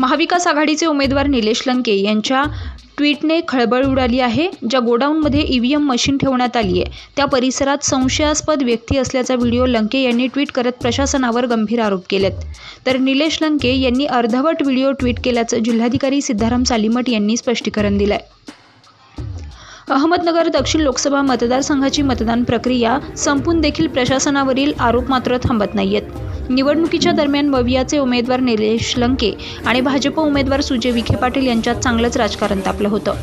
महाविकास आघाडीचे उमेदवार निलेश लंके यांच्या ट्विटने खळबळ उडाली आहे ज्या गोडाऊनमध्ये ईव्हीएम मशीन ठेवण्यात आली आहे. त्या परिसरात संशयास्पद व्यक्ती असल्याचा व्हिडिओ लंके यांनी ट्विट करत प्रशासनावर गंभीर आरोप केलेत. तर निलेश लंके यांनी अर्धवट व्हिडिओ ट्विट केल्याचं जिल्हाधिकारी सिद्धाराम सालीमठ यांनी स्पष्टीकरण दिलंय. अहमदनगर दक्षिण लोकसभा मतदारसंघाची मतदान प्रक्रिया संपून देखील प्रशासनावरील आरोप मात्र थांबत नाहीयेत. निवडणुकीच्या दरम्यान मवियाचे उमेदवार निलेश लंके आणि भाजप उमेदवार सुजय विखे पाटील यांच्यात चांगलंच राजकारण तापलं होतं.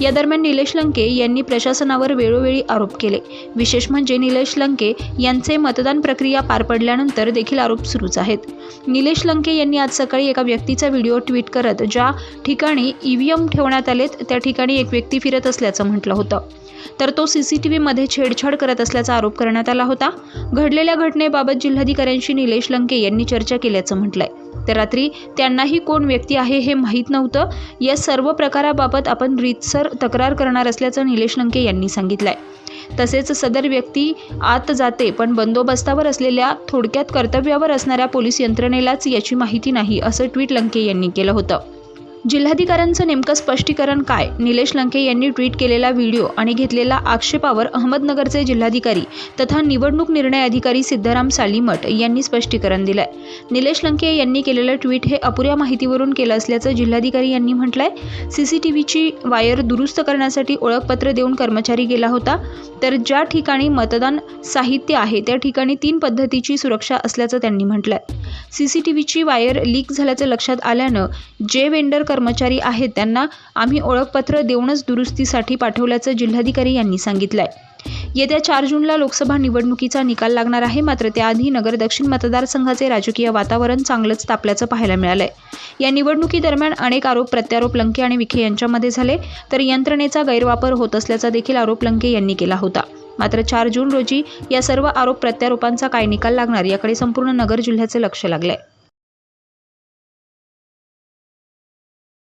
या दरम्यान निलेश लंके यांनी प्रशासनावर वेळोवेळी आरोप केले. विशेष म्हणजे निलेश लंके यांचे मतदान प्रक्रिया पार पडल्यानंतर देखील आरोप सुरूच आहेत. निलेश लंके यांनी आज सकाळी एका व्यक्तीचा व्हिडिओ ट्विट करत ज्या ठिकाणी ईव्हीएम ठेवण्यात आलेत त्या ठिकाणी एक व्यक्ती फिरत असल्याचं म्हटलं होतं. तर तो सी सी टी व्हीमध्ये छेडछाड करत असल्याचा आरोप करण्यात आला होता. घडलेल्या घटनेबाबत जिल्हाधिकाऱ्यांशी निलेश लंके यांनी चर्चा केल्याचं म्हटलंय. तर रात्री त्यांनाही कोण व्यक्ती आहे हे माहीत नव्हतं. या सर्व प्रकाराबाबत आपण रीतसर तक्रार करणार असल्याचं निलेश लंके यांनी सांगितलं आहे तसेच सदर व्यक्ती आत जाते पण बंदोबस्तावर असलेल्या थोडक्यात कर्तव्यावर असणाऱ्या पोलीस यंत्रणेलाच याची माहिती नाही असं ट्विट लंके यांनी केलं होतं. जिल्हाधिकाऱ्यांचं नेमकं स्पष्टीकरण काय? निलेश लंके यांनी ट्विट केलेला व्हिडिओ आणि घेतलेला आक्षेपावर अहमदनगरचे जिल्हाधिकारी तथा निवडणूक निर्णय अधिकारी सिद्धाराम सालीमठ यांनी स्पष्टीकरण दिलंय. निलेश लंके यांनी केलेलं ट्विट हे अपुऱ्या माहितीवरून केलं असल्याचं जिल्हाधिकारी यांनी म्हटलंय. सीसीटीव्हीची वायर दुरुस्त करण्यासाठी ओळखपत्र देऊन कर्मचारी गेला होता. तर ज्या ठिकाणी मतदान साहित्य आहे त्या ठिकाणी तीन पद्धतीची सुरक्षा असल्याचं त्यांनी म्हटलंय. सीसीटीव्हीची वायर लीक झाल्याचं लक्षात आल्यानं जे वेंडर कर्मचारी आहेत त्यांना आम्ही ओळखपत्र देऊनच दुरुस्तीसाठी पाठवल्याचं जिल्हाधिकारी यांनी सांगितलंय. येत्या चार जूनला लोकसभा निवडणुकीचा निकाल लागणार आहे. मात्र त्याआधी नगर दक्षिण मतदारसंघाचे राजकीय वातावरण चांगलंच तापल्याचं पाहायला मिळालंय. या निवडणुकीदरम्यान अनेक आरोप प्रत्यारोप लंके आणि विखे यांच्यामध्ये झाले. तर यंत्रणेचा गैरवापर होत असल्याचा देखील आरोप लंके यांनी केला होता. मात्र चार जून रोजी या सर्व आरोप प्रत्यारोपांचा काय निकाल लागणार याकडे संपूर्ण नगर जिल्ह्याचे लक्ष लागलंय.